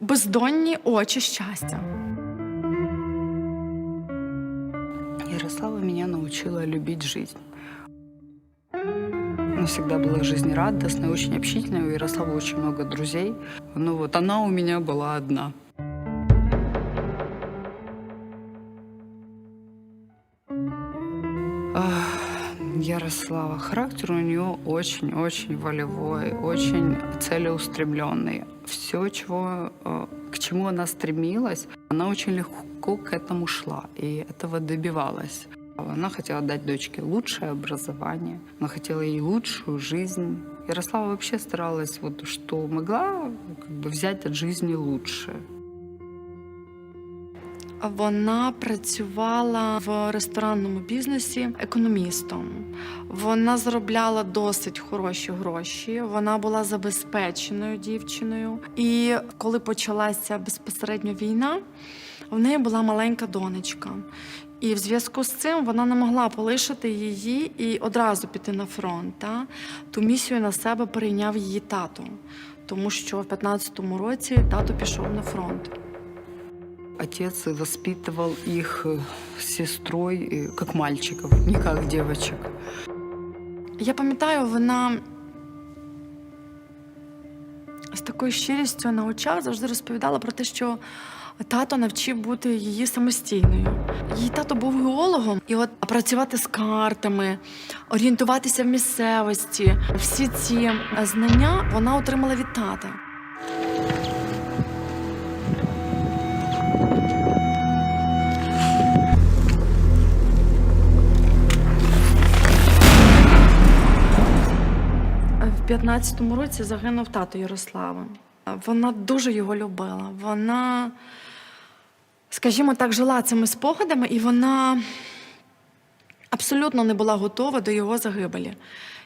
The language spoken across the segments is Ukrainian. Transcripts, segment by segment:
бездонні очі щастя. Ярослава меня научила любить жизнь. Она всегда была жизнерадостной, очень общительной. У Ярослава очень много друзей. Но вот она у меня была одна. Ярослава. Характер у нее очень-очень волевой, очень целеустремленный. Все, чего, э, к чему она стремилась, она очень легко к этому шла и этого добивалась. Она хотела дать дочке лучшее образование, она хотела ей лучшую жизнь. Ярослава вообще старалась, вот, что могла, как бы, взять от жизни лучшее. Вона працювала в ресторанному бізнесі економістом. Вона заробляла досить хороші гроші. Вона була забезпеченою дівчиною. І коли почалася безпосередньо війна, в неї була маленька донечка. І в зв'язку з цим вона не могла полишити її і одразу піти на фронт. Та? Ту місію на себе перейняв її тато, тому що в 15-му році тато пішов на фронт. Отец воспитывал их э, с сестрой э, как мальчиков, не как девочек. Я пам'ятаю, вона з такою щирістю на очах завжди розповідала про те, що тато навчив бути її самостійною. Її тато був геологом, і от працювати з картами, орієнтуватися в місцевості, всі ці знання вона отримала від тата. В 15-му році загинув тато Ярослава. Вона дуже його любила. Вона, скажімо так, жила цими спогадами, і вона абсолютно не була готова до його загибелі.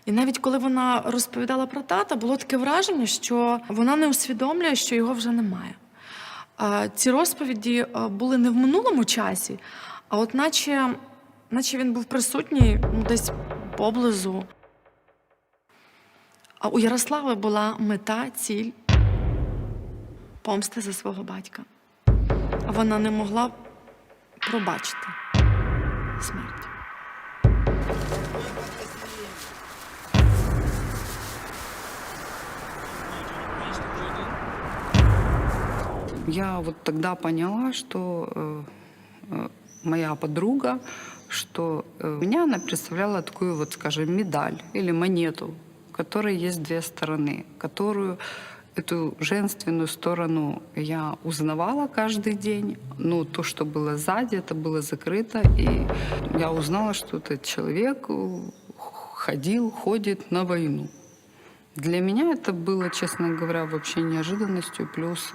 І навіть коли вона розповідала про тата, було таке враження, що вона не усвідомлює, що його вже немає. Ці розповіді були не в минулому часі, а от наче, наче він був присутній ну, десь поблизу. А у Ярослави була мета, ціль помсти за свого батька. А Вона не могла пробачити смерть. Я вот тогда поняла, что э, э, моя подруга, что э, меня она представляла такую вот, скажем, медаль или монету, у которой есть две стороны, которую эту женственную сторону я узнавала каждый день, но то, что было сзади, это было закрыто, и я узнала, что этот человек э, ходил, ходит на войну. Для меня это было, честно говоря, вообще неожиданностью. Плюс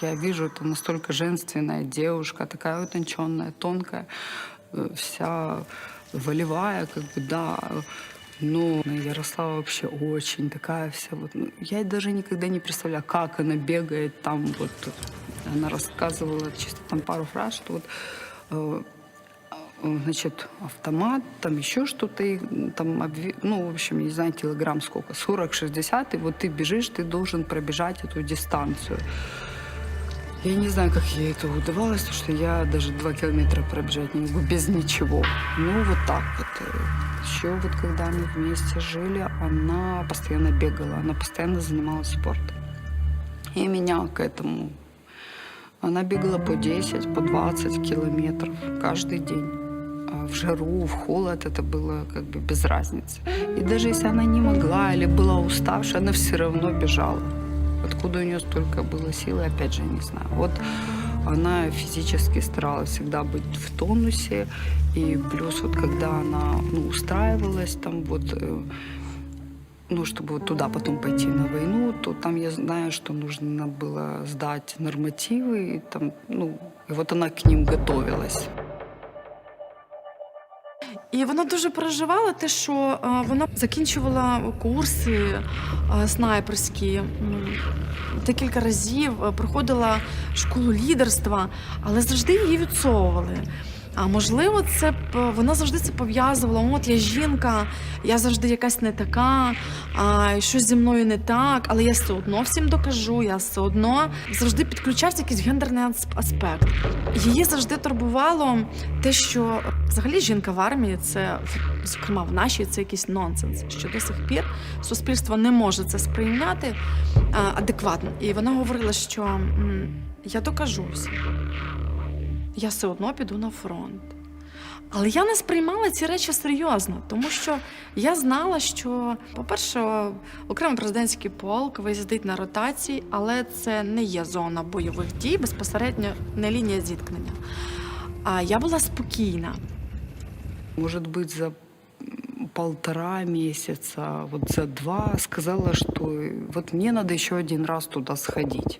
я вижу, это настолько женственная девушка, такая утонченная, тонкая, э, вся волевая, как бы, да. Но Ярослава вообще очень такая вся вот. ну, я даже никогда не представляю, как она бегает там вот. Она рассказывала чисто там пару фраз, что вот э, э, значит, автомат, там еще что-то, и, там, обви- ну, в общем, не знаю, килограмм сколько, 40-60, и вот ты бежишь, ты должен пробежать эту дистанцию. Я не знаю, как ей это удавалось, потому что я даже два километра пробежать не могу без ничего. Ну, вот так вот. Еще вот когда мы вместе жили, она постоянно бегала, она постоянно занималась спортом. И меня к этому. Она бегала по 10, по 20 километров каждый день. А В жару, в холод это было как бы без разницы. И даже если она не могла или была уставшая, она все равно бежала. Откуда у нее столько было силы, опять же, не знаю. Вот она физически старалась всегда быть в тонусе. И плюс вот когда она ну, устраивалась там вот, э, ну, чтобы вот туда потом пойти на войну, то там я знаю, что нужно было сдать нормативы. И, там, ну, и вот она к ним готовилась. І вона дуже переживала те, що е, вона закінчувала курси е, снайперські декілька разів, е, проходила школу лідерства, але завжди її відсовували. А можливо, це вона завжди це пов'язувала. От я жінка, я завжди якась не така, а щось зі мною не так, але я все одно всім докажу. Я все одно завжди підключався якийсь гендерний аспект. Її завжди турбувало те, що взагалі жінка в армії це зокрема в нашій це якийсь нонсенс, що до сих пір суспільство не може це сприйняти адекватно. І вона говорила, що я докажу всім я все одно піду на фронт. Але я не сприймала ці речі серйозно, тому що я знала, що, по-перше, окремий президентський полк виїздить на ротації, але це не є зона бойових дій, безпосередньо не лінія зіткнення. А я була спокійна. Может быть, за м, полтора месяца, вот за два сказала, э, вот мне надо еще один раз туда сходить.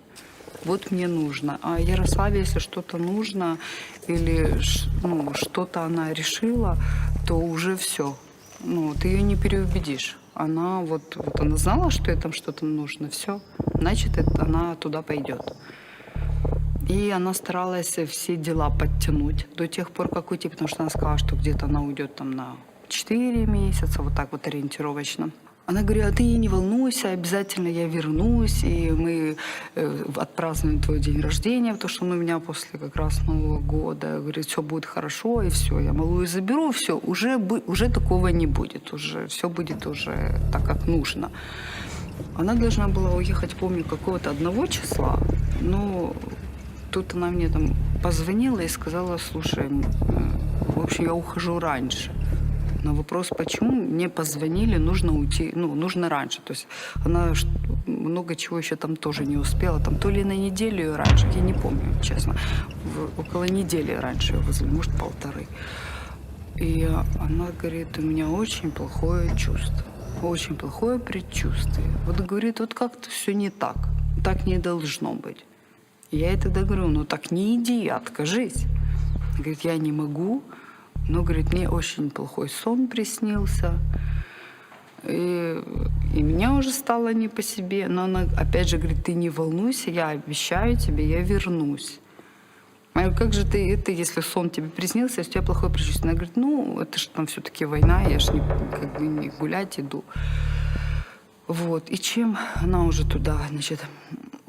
Вот мне нужно. А Ярославе, если что-то нужно или ну, что-то она решила, то уже все. Ну, ты ее не переубедишь. Она вот, вот она знала, что ей там что-то нужно, все. Значит, это, она туда пойдет. И она старалась все дела подтянуть до тех пор, как уйти, потому что она сказала, что где-то она уйдет там на 4 месяца, вот так вот ориентировочно. Она говорила, «А ты не волнуйся, обязательно я вернусь, и мы э, отпразднуем твой день рождения, потому что он у меня после как раз Нового года. Говорит, все будет хорошо, и все, я малую заберу, все, уже, уже такого не будет, уже все будет уже так, как нужно. Она должна была уехать, помню, какого-то одного числа, но тут она мне там позвонила и сказала, слушай, э, в общем, я ухожу раньше. На вопрос, почему, мне позвонили, нужно уйти, ну, нужно раньше. То есть она много чего еще там тоже не успела. Там то ли на неделю раньше, я не помню, честно. Около недели раньше ее вызвали, может, полторы. И она говорит, у меня очень плохое чувство, очень плохое предчувствие. Вот говорит, вот как-то все не так, так не должно быть. Я ей тогда говорю, ну так не иди, откажись. Говорит, я не могу, но, говорит, мне очень плохой сон приснился. И, и меня уже стало не по себе. Но она, опять же, говорит, ты не волнуйся, я обещаю тебе, я вернусь. Я говорю, как же ты это, если сон тебе приснился, если у тебя плохое предчувствие? Она говорит, ну, это же там все-таки война, я ж не, как бы не гулять иду. Вот. И чем она уже туда, значит,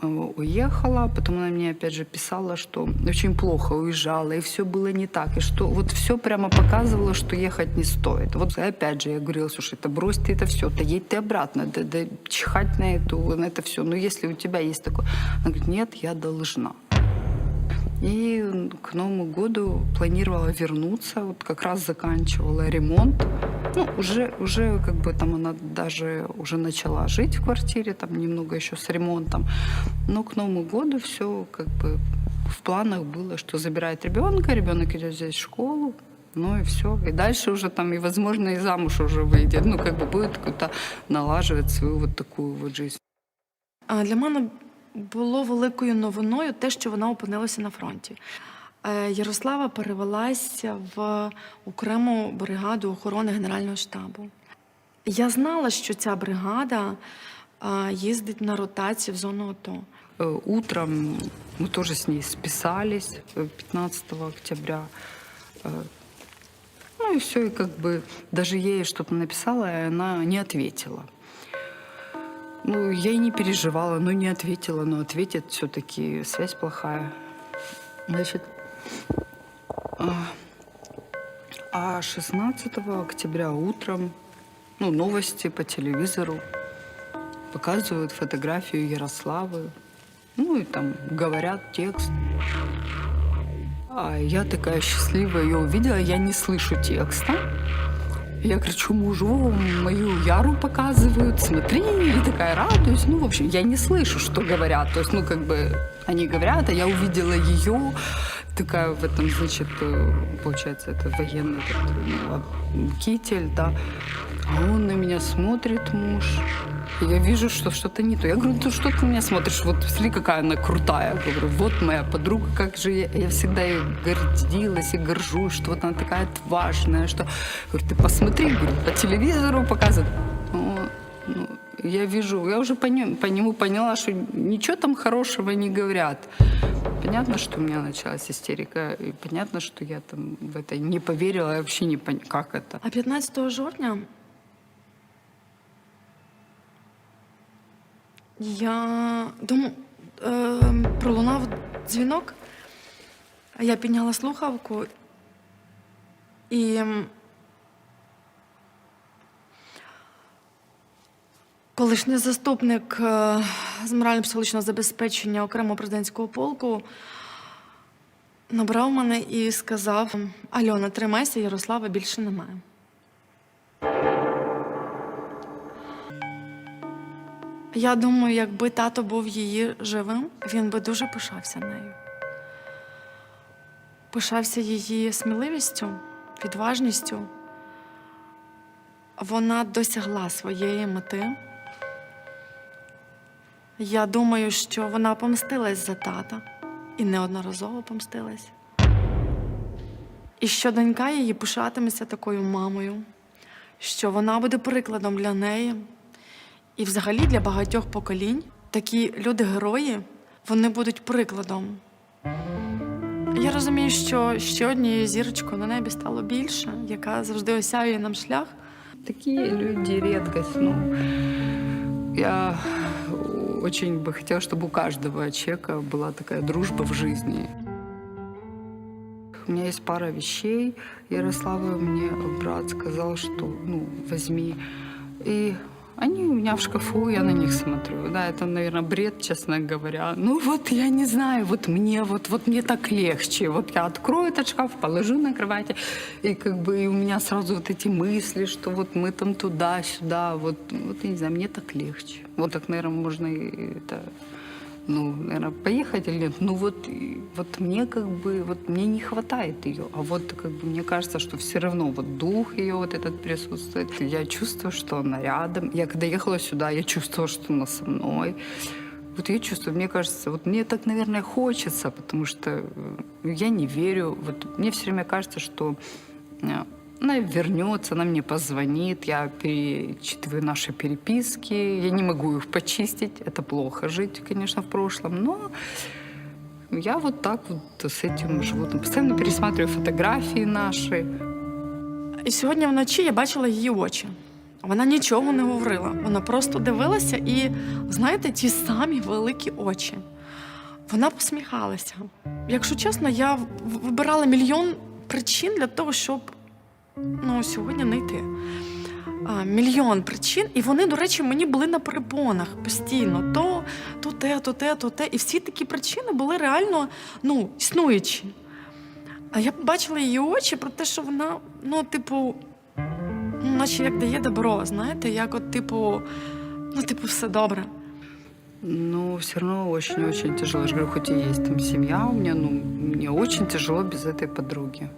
уехала, потом она мне опять же писала, что очень плохо уезжала, и все было не так, и что вот все прямо показывало, что ехать не стоит. Вот и опять же я говорила, слушай, это брось ты это все, да едь ты обратно, да, да чихать на, эту, на это все. Но если у тебя есть такое... Она говорит, нет, я должна. И к Новому году планировала вернуться, вот как раз заканчивала ремонт. Ну, уже, уже как бы там она даже уже начала жить в квартире, там немного еще с ремонтом. Но к Новому году все как бы в планах было, что забирает ребенка, ребенок идет здесь в школу, ну и все. И дальше уже там, и возможно, и замуж уже выйдет. Ну, как бы будет какой-то налаживать свою вот такую вот жизнь. А Для мене було великою новиною те, що вона опинилася на фронті. Е, Ярослава перевелася в окрему бригаду охорони Генерального штабу. Я знала, що ця бригада е, їздить на ротацію в зону АТО. Э, Утром мы тоже с ней списались э, 15 октября. Э, Ну и все, и как бы даже ей что-то написала, и она не ответила. Ну, я и не переживала, но не ответила, но ответит все-таки связь плохая. Значит, а, а 16 октября утром, ну, новости по телевизору, показывают фотографию Ярославы, ну и там говорят текст. А я такая счастливая ее увидела, я не слышу текста. Я кричу мужу, «О, мою Яру показывают, смотри, и такая радуюсь. Ну, в общем, я не слышу, что говорят. То есть, ну, как бы они говорят, а я увидела ее, такая в этом, значит, э, получается, это военный этот, ну, китель, да. А он на меня смотрит, муж. И я вижу, что что-то не то. Я говорю, ну что ты на меня смотришь? Вот смотри, какая она крутая. Я говорю, вот моя подруга, как же я, я всегда ей гордилась и горжусь, что вот она такая отважная, что... Я говорю, ты посмотри, говорю, по телевизору показывают. Ну, ну, я вижу, я уже по нему, по нему поняла, что ничего там хорошего не говорят. понятно, что у меня началась истерика, и понятно, что я там в это не поверила, я вообще не поняла, как это. А 15 жовтня я думаю, е, пролунав дзвінок. Я підняла слухавку і колишній заступник е, з морально-психологічного забезпечення окремого президентського полку набрав мене і сказав: Альона, тримайся, Ярослава більше немає. Я думаю, якби тато був її живим, він би дуже пишався нею. Пишався її сміливістю, відважністю. Вона досягла своєї мети. Я думаю, що вона помстилась за тата і неодноразово помстилась. І що донька її пишатиметься такою мамою, що вона буде прикладом для неї. І взагалі для багатьох поколінь такі люди-герої вони будуть прикладом. Я розумію, що ще однією зірочкою на небі стало більше, яка завжди осяює нам шлях. Такие люди редкость. Ну, я очень бы хотела, чтобы у каждого человека была такая дружба в жизни. У меня есть пара вещей. Ярослава мне брат сказал, что ну, возьми. И они у меня в шкафу, я на них смотрю. Да, это, наверное, бред, честно говоря. Ну вот я не знаю, вот мне, вот, вот мне так легче. Вот я открою этот шкаф, положу на кровати, и как бы и у меня сразу вот эти мысли, что вот мы там туда-сюда, вот, вот я не знаю, мне так легче. Вот так, наверное, можно и это ну, наверное, поехать или нет. Ну вот, и- вот мне как бы, вот мне не хватает ее. А вот как бы мне кажется, что все равно вот дух ее вот этот присутствует. Я чувствую, что она рядом. Я когда ехала сюда, я чувствовала, что она со мной. Вот я чувствую, мне кажется, вот мне так, наверное, хочется, потому что э, я не верю. Вот мне все время кажется, что э, она вернется, она мне позвонит, я перечитываю наши переписки, я не могу их почистить, это плохо жить, конечно, в прошлом, но я вот так вот с этим живу. Там Постоянно пересматриваю фотографии наши. І сьогодні вночі я бачила її очі. Вона нічого не говорила. Вона просто дивилася і, знаєте, ті самі великі очі. Вона посміхалася. Якщо чесно, я в- вибирала мільйон причин для того, щоб ну, сьогодні не йти. А, мільйон причин, і вони, до речі, мені були на перепонах постійно. То, то те, то те, то те. І всі такі причини були реально ну, існуючі. А я побачила її очі про те, що вона, ну, типу, ну, наче як дає добро, знаєте, як от, типу, ну, типу, все добре. Но все равно очень-очень тяжело. Я же говорю, хоть и есть там семья у меня, но мне очень тяжело без этой подруги.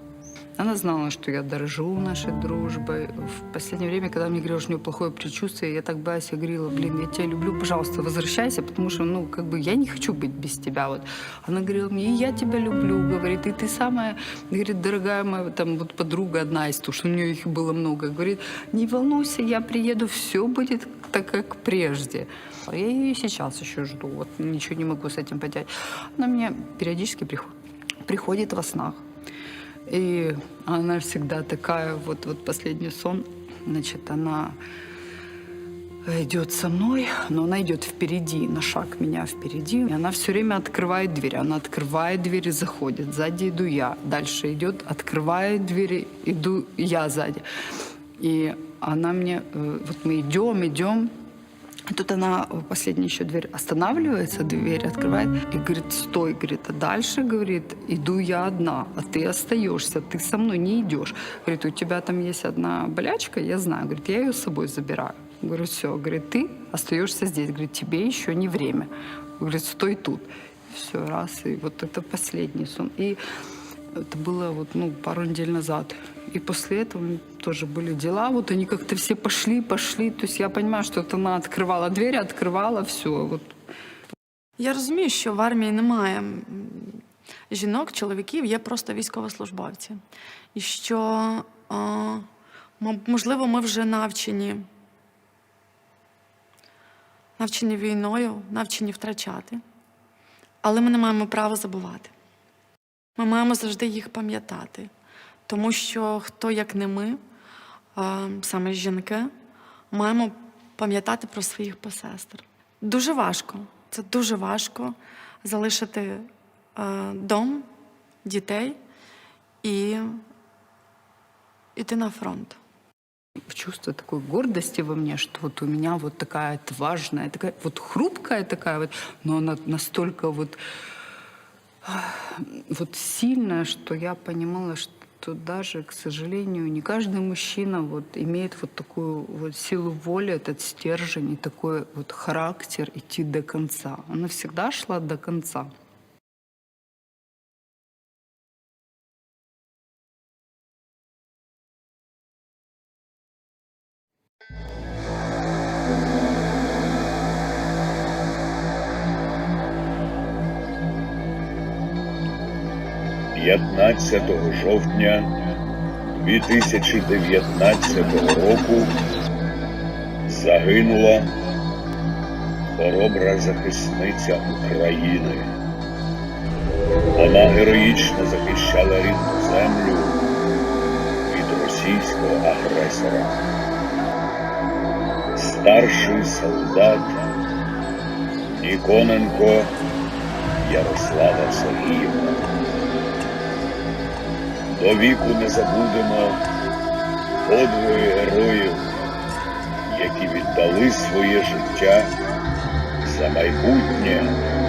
Она знала, что я дорожу нашей дружбой. В последнее время, когда мне говорила, что у нее плохое предчувствие, я так боялась, я говорила, блин, я тебя люблю, пожалуйста, возвращайся, потому что, ну, как бы я не хочу быть без тебя. Вот. Она говорила мне, и я тебя люблю, говорит, и ты самая, говорит, дорогая моя там вот подруга одна из, потому что у нее их было много, говорит, не волнуйся, я приеду, все будет так, как прежде. Я ее и сейчас еще жду, вот ничего не могу с этим поделать. Она мне периодически приход- приходит во снах. И она всегда такая, вот, вот последний сон, значит, она идет со мной, но она идет впереди, на шаг меня впереди. И она все время открывает дверь. Она открывает дверь и заходит. Сзади иду я. Дальше идет, открывает двери, иду я сзади. И она мне, э, вот мы идем, идем, и тут она, э, последняя еще дверь, останавливается, дверь открывает и говорит, стой, говорит, а дальше, говорит, иду я одна, а ты остаешься, ты со мной не идешь. Говорит, у тебя там есть одна болячка, я знаю, говорит, я ее с собой забираю. Говорю, все, говорит, ты остаешься здесь, говорит, тебе еще не время. Говорит, стой тут. Все, раз, и вот это последний сон. И это было вот, ну, пару недель назад. И после этого тоже были дела. Вот они как-то все пошли, пошли. То есть я понимаю, что это она открывала дверь, открывала все. Вот Я розумію, що в армії немає м, жінок, чоловіків, є просто військовослужбовці. І що, а, м- можливо, ми вже навчені, навчені війною, навчені втрачати. Але ми не маємо права забувати. Ми маємо завжди їх пам'ятати, тому що хто як не ми, саме жінки, маємо пам'ятати про своїх посестер. Дуже важко, це дуже важко залишити е, дом, дітей і йти на фронт. чувство такой гордости во мне, что вот у меня вот такая отважная, такая вот хрупкая такая вот, но она настолько вот, вот сильное, что я понимала, что даже, к сожалению, не каждый мужчина вот имеет вот такую вот силу воли, этот стержень и такой вот характер идти до конца. Она всегда шла до конца. П'ятнадцятого жовтня 2019 року загинула хоробра захисниця України. Вона героїчно захищала рідну землю від російського агресора. Старший солдат Ніконенко Ярослава Сергіївна. До віку не забудемо подвиги героїв, які віддали своє життя за майбутнє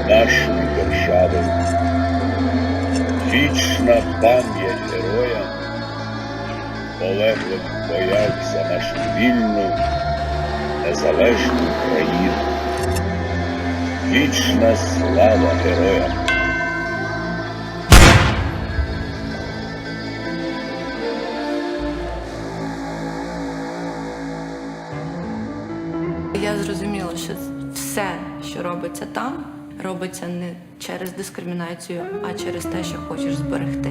нашої держави. Вічна пам'ять героям, полеглих боях за нашу вільну, незалежну країну. Вічна слава героям! Я зрозуміла, що все, що робиться там, робиться не через дискримінацію, а через те, що хочеш зберегти.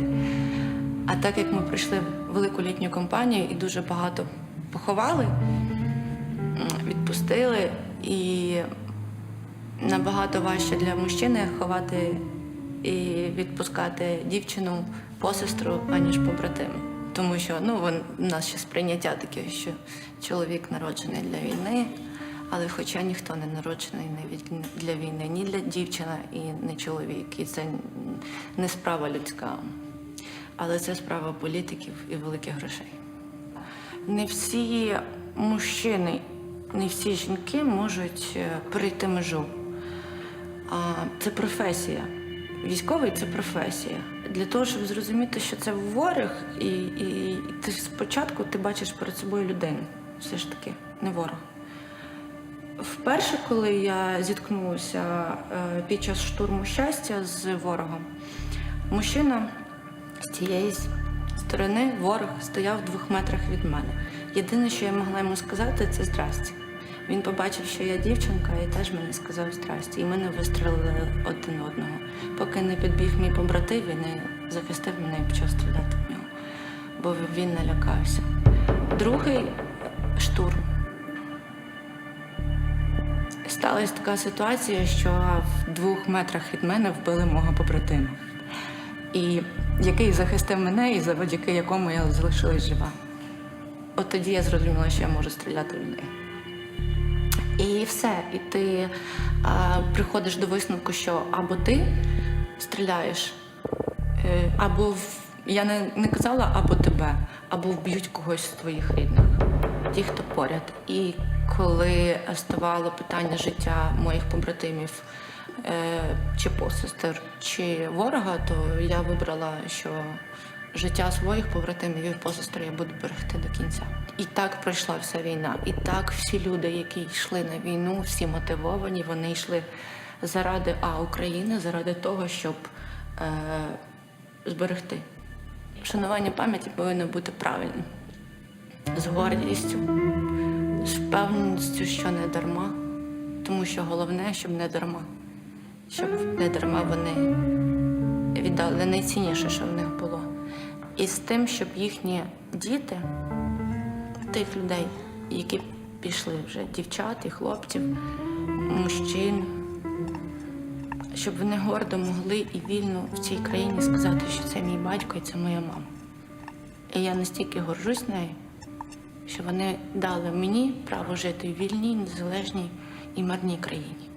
А так як ми прийшли в велику літню компанію і дуже багато поховали, відпустили, і набагато важче для мужчини ховати і відпускати дівчину посестру, аніж побратима. Тому що ну, вон, нас ще сприйняття таке, що чоловік народжений для війни, але хоча ніхто не народжений не для війни, ні для дівчина і не чоловік. І це не справа людська, але це справа політиків і великих грошей. Не всі мужчини, не всі жінки можуть е, перейти межу. Це професія. Військовий це професія. Для того, щоб зрозуміти, що це ворог, і, і ти спочатку ти бачиш перед собою людину. Все ж таки, не ворог. Вперше, коли я зіткнулася е, під час штурму щастя з ворогом, мужчина з тієї сторони, ворог, стояв в двох метрах від мене. Єдине, що я могла йому сказати, це здрасті. Він побачив, що я дівчинка, і теж мені сказав здрасті. І ми не вистрелили один одного. Поки не підбіг мій побратим, він не захистив мене і почав стріляти в нього, бо він налякався. Другий штурм. Сталася така ситуація, що в двох метрах від мене вбили мого побратима, і який захистив мене, і завдяки якому я залишилась жива. От тоді я зрозуміла, що я можу стріляти в людей. І все. І ти а, приходиш до висновку, що або ти стріляєш, е, або в, я не, не казала або тебе, або вб'ють когось з твоїх рідних, ті, хто поряд. І коли ставало питання життя моїх побратимів, е, чи посестер, чи ворога, то я вибрала, що життя своїх побратимів і посестер я буду берегти до кінця. І так пройшла вся війна. І так всі люди, які йшли на війну, всі мотивовані, вони йшли заради А України, заради того, щоб е, зберегти. Шанування пам'яті повинно бути правильним, з гордістю, з впевненістю, що не дарма, тому що головне, щоб не дарма, щоб не дарма вони віддали найцінніше, що в них було. І з тим, щоб їхні діти, тих людей, які пішли вже, дівчат і хлопців, мужчин, щоб вони гордо могли і вільно в цій країні сказати, що це мій батько і це моя мама. І я настільки горжусь нею, що вони дали мені право жити в вільній, незалежній і мирній країні.